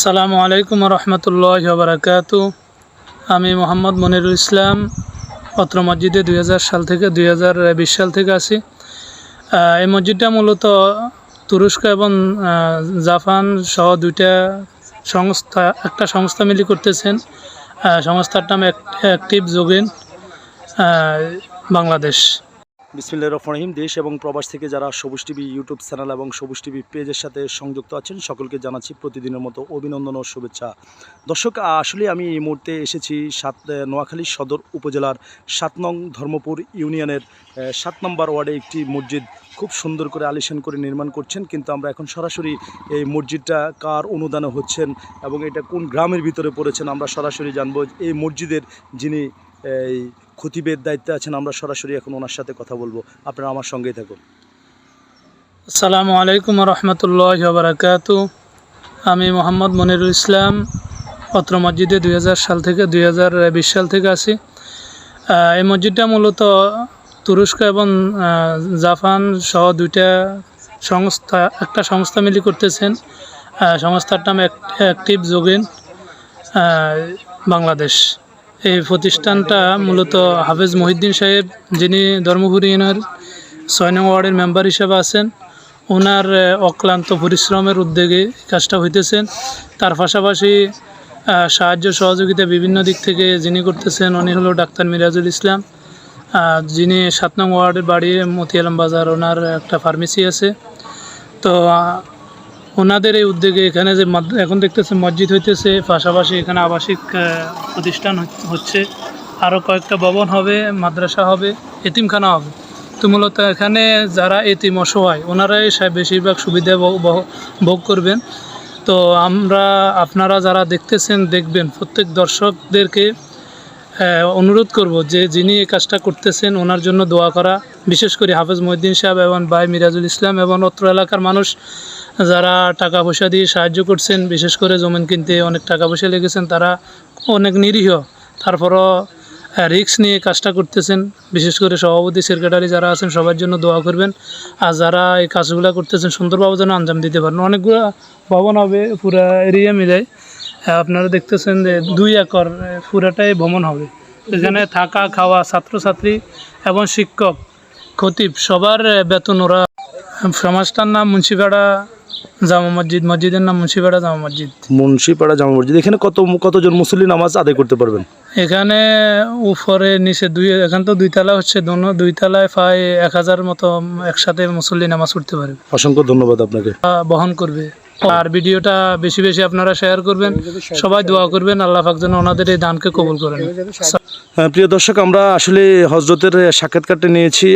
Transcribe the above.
আসসালামু আলাইকুম রহমতুল্লাহ বারাকাতু আমি মোহাম্মদ মনিরুল ইসলাম, পত্র মসজিদে দুই হাজার সাল থেকে, দুই হাজার বিশ সাল থেকে আছি। এই মসজিদটা মূলত তুরস্ক এবং জাপান সহ দুইটা সংস্থা, একটা সংস্থা মিলি করতেছেন। সংস্থার নাম অ্যাক্টিভ যোগিন বাংলাদেশ। বিসমিল্লা রহমান রহিম। দেশ এবং প্রবাস থেকে যারা সবুজ টিভি ইউটিউব চ্যানেল এবং সবুজ টিভি পেজের সাথে সংযুক্ত আছেন, সকলকে জানাচ্ছি প্রতিদিনের মতো অভিনন্দন ও শুভেচ্ছা। দর্শক, আসলে আমি এই মুহূর্তে এসেছি সাত নোয়াখালী সদর উপজেলার সাত নং ধর্মপুর ইউনিয়নের সাত নম্বর ওয়ার্ডে একটি মসজিদ খুব সুন্দর করে আলিশান করে নির্মাণ করছেন, কিন্তু আমরা এখন সরাসরি এই মসজিদটা কার অনুদানে হচ্ছেন এবং এটা কোন গ্রামের ভিতরে পড়েছেন আমরা সরাসরি জানব। এই মসজিদের যিনি, এই খতিবের দায়িত্বে আছেন, আমরা সরাসরি এখন ওনার সাথে কথা বলব। আপনারা আমার সঙ্গেই থাকুন। আসসালামু আলাইকুম রহমতুল্লাহ বারাকাতু। আমি মোহাম্মদ মনিরুল ইসলাম, পত্র মসজিদে দুই হাজার সাল থেকে, দুই হাজার বিশ সাল থেকে আছি। এই মসজিদটা মূলত তুরস্ক এবং জাপান সহ দুইটা সংস্থা, একটা সংস্থা মিলি করতেছেন। সংস্থার নাম অ্যাক্টিভ যোগিন বাংলাদেশ। এই প্রতিষ্ঠানটা মূলত হাফেজ মহিউদ্দিন সাহেব, যিনি ধর্মপুরী ইউনিয়নের ছয় নং ওয়ার্ডের মেম্বার হিসেবে আছেন, ওনার অক্লান্ত পরিশ্রমের উদ্যোগে কাজটা হইতেছেন। তার পাশাপাশি সাহায্য সহযোগিতা বিভিন্ন দিক থেকে যিনি করতেছেন, উনি হলো ডাক্তার মিরাজুল ইসলাম। যিনি সাত নং ওয়ার্ডের বাড়ি মতিয়ালাম বাজার, ওনার একটা ফার্মেসি আছে। তো ওনাদের এই উদ্যোগে এখানে যে এখন দেখতেছে মসজিদ হইতেছে, পাশাপাশি এখানে আবাসিক প্রতিষ্ঠান হচ্ছে। আরও কয়েকটা ভবন হবে, মাদ্রাসা হবে, এতিমখানা হবে। তো মূলত এখানে যারা এতিম অসহায়, ওনারাই বেশিরভাগ সুবিধা ভোগ করবেন। তো আমরা, আপনারা যারা দেখতেছেন, দেখবেন, প্রত্যেক দর্শকদেরকে অনুরোধ করব যে যিনি এই কাজটা করতেছেন ওনার জন্য দোয়া করা। বিশেষ করে হাফেজ মহিউদ্দিন সাহেব এবং ভাই মিরাজুল ইসলাম এবং অত্র এলাকার মানুষ যারা টাকা পয়সা দিয়ে সাহায্য করছেন বিশেষ করে জমিন কিনতে অনেক টাকা পয়সা লেগেছেন তারা অনেক নিরীহ। তারপরও রিক্স নিয়ে কাজটা করতেছেন। বিশেষ করে সভাপতি সেক্রেটারি যারা আছেন সবার জন্য দোয়া করবেন। আর যারা এই কাজগুলো করতেছেন সুন্দরভাবে যেন আঞ্জাম দিতে পারেন। অনেকগুলো ভবন হবে পুরা এরিয়া মিলে। হ্যাঁ, আপনারা দেখতেছেন যে দুই একর পুরাটাই ভ্রমণ হবে। এখানে থাকা খাওয়া ছাত্রছাত্রী এবং শিক্ষক খতিব সবার বেতন ওরা। সমাজটার নাম মুন্সিপাড়া জামা মসজিদ মসজিদের নাম মুন্সিপাড়া জামা মসজিদ। মুন্সিপাড়া জামা মসজিদ। এখানে কত কতজন মুসল্লি নামাজ আদায় করতে পারবেন? এখানে উপরে নিচে দুই এখানে তো দুই তলা হচ্ছে দোনো দুই তলায় প্রায় এক হাজার মতো একসাথে মুসল্লি নামাজ পড়তে পারবে অসংখ্য ধন্যবাদ আপনাকে। বহন করবে। আর ভিডিওটা বেশি বেশি আপনারা শেয়ার করবেন। সবাই দোয়া করবেন আল্লাহ পাক যেন ওনাদের এই দানকে কবুল করেন। হ্যাঁ, প্রিয় দর্শক আমরা আসলে হজরতের সাক্ষাৎকারটা নিয়েছি।